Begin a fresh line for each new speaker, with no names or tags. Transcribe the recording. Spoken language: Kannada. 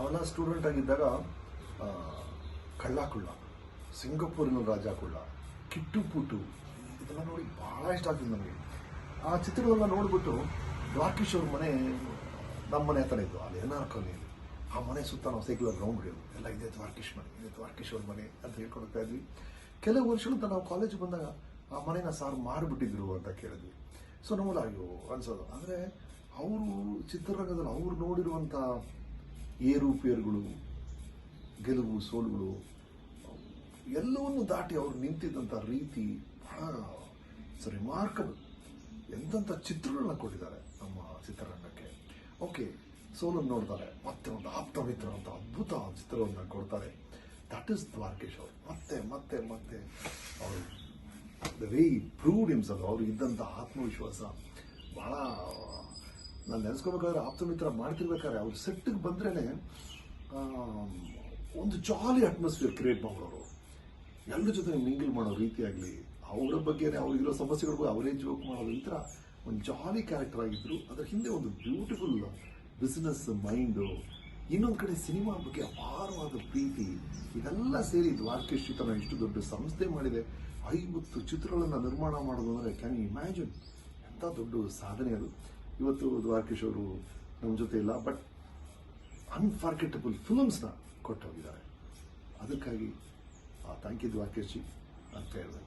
ನಾವೆಲ್ಲ ಸ್ಟೂಡೆಂಟ್ ಆಗಿದ್ದಾಗ ಆ, ಕಳ್ಳ ಕುಳ್ಳ ಸಿಂಗಪೂರಿನ ರಾಜ ಕುಳ್ಳ ಕಿಟ್ಟು ಪುಟ್ಟು ಇದೆಲ್ಲ ನೋಡಿ ಭಾಳ ಇಷ್ಟ ಆಗ್ತದೆ ನನಗೆ ಆ ಚಿತ್ರಗಳನ್ನ ನೋಡಿಬಿಟ್ಟು ರಾಕೇಶ್ ಅವ್ರ ಮನೆ ನಮ್ಮ ಮನೆ ಹತ್ರ ಇದ್ದು ಅಲ್ಲಿ ಎನ್ ಆರ್ ಆ ಮನೆ ಸುತ್ತ ನಾವು ಸೈಕಲ್ ರೌಂಡ್ ಹೊಡೆಯೋದು ಎಲ್ಲ ಇದೆ ದ್ವಾರಕೇಶ್ ಮನೆ ಇದೆ ದ್ವಾರಕೇಶ್ ಅವ್ರ ಮನೆ ಅಂತ ಹೇಳ್ಕೊಡ್ತಾ ಇದ್ವಿ. ಕೆಲವು ವರ್ಷಗಳಿಂದ ನಾವು ಕಾಲೇಜ್ ಬಂದಾಗ ಆ ಮನೆನ ಸಾರು ಮಾರಿಬಿಟ್ಟಿದ್ರು ಅಂತ ಕೇಳಿದ್ವಿ. ಸೊ ಅಯ್ಯೋ ಅನ್ಸೋದು. ಅಂದರೆ ಅವರು ಚಿತ್ರರಂಗದಲ್ಲಿ ಅವ್ರು ನೋಡಿರುವಂಥ ಏರುಪೇರುಗಳು ಗೆಲುವು, ಸೋಲುಗಳು, ಎಲ್ಲವನ್ನು ದಾಟಿ ಅವರು ನಿಂತಿದ್ದಂಥ ರೀತಿ ಬಹಳ ರಿಮಾರ್ಕಬಲ್ ಎಂಥ ಚಿತ್ರಗಳನ್ನ ಕೊಟ್ಟಿದ್ದಾರೆ ನಮ್ಮ ಚಿತ್ರರಂಗಕ್ಕೆ. ಓಕೆ ಸೋಲನ್ನು ನೋಡ್ತಾರೆ, ಮತ್ತೆ ಒಂದು ಆಪ್ತ ಮಿತ್ರ ಅಂತ ಅದ್ಭುತ ಚಿತ್ರವನ್ನು ಕೊಡ್ತಾರೆ. ದಟ್ ಇಸ್ ದ್ವಾರಕೇಶ್ ಅವರು. ಮತ್ತೆ ಮತ್ತೆ ಮತ್ತೆ ಅವರು ದ ವೇ ಪ್ರೂವ್ಡ್ ಹಿಮ್ಸೆಲ್ಫ್ ಅವರು ಇದ್ದಂಥ ಆತ್ಮವಿಶ್ವಾಸ ಬಹಳ ನಾನು ನೆನೆಸ್ಕೋಬೇಕಾದ್ರೆ ಆಪ್ತ ಮಿತ್ರ ಮಾಡ್ತಿರ್ಬೇಕಾದ್ರೆ ಅವ್ರು ಸೆಟ್ಟಿಗೆ ಬಂದ್ರೇ ಒಂದು ಜಾಲಿ ಅಟ್ಮಾಸ್ಫಿಯರ್ ಕ್ರಿಯೇಟ್ ಮಾಡೋರು ಎಲ್ಲರ ಜೊತೆ ಮಿಂಗಲ್ ಮಾಡೋ ರೀತಿಯಾಗಲಿ ಅವರ ಬಗ್ಗೆ ಅವ್ರಿಗಿರೋ ಸಮಸ್ಯೆಗಳಿಗೂ ಅವರೇ ಜೋಕ್ ಮಾಡೋದು ಈ ಥರ ಒಂದು ಜಾಲಿ ಕ್ಯಾರೆಕ್ಟರ್ ಆಗಿದ್ರು. ಅದರ ಹಿಂದೆ ಒಂದು ಬ್ಯೂಟಿಫುಲ್ ಬಿಸ್ನೆಸ್ ಮೈಂಡು ಇನ್ನೊಂದು ಕಡೆ ಸಿನಿಮಾ ಬಗ್ಗೆ ಅಪಾರವಾದ ಪ್ರೀತಿ, ಇದೆಲ್ಲ ಸೇರಿ ದ್ವಾರಕೇಶ್ ಚಿತ್ರಣ ಇಷ್ಟು ದೊಡ್ಡ ಸಂಸ್ಥೆ ಮಾಡಿದೆ. ಐವತ್ತು ಚಿತ್ರಗಳನ್ನು ನಿರ್ಮಾಣ ಮಾಡೋದು ಅಂದರೆ ಕ್ಯಾನ್ ಇಮ್ಯಾಜಿನ್ ಎಂಥ ದೊಡ್ಡ ಸಾಧನೆ ಅದು. ಇವತ್ತು ದ್ವಾರಕೇಶ್ ನಮ್ಮ ಜೊತೆ ಇಲ್ಲ ಬಟ್ ಅನ್ಫಾರ್ಗೆಟಬಲ್ ಫಿಲಮ್ಸ್ನ ಕೊಟ್ಟು ಹೋಗಿದ್ದಾರೆ ಅದಕ್ಕಾಗಿ ಥ್ಯಾಂಕ್ ಯು ದ್ವಾರಕೇಶ್ ಜಿ ಅಂತ ಹೇಳಿದೆ.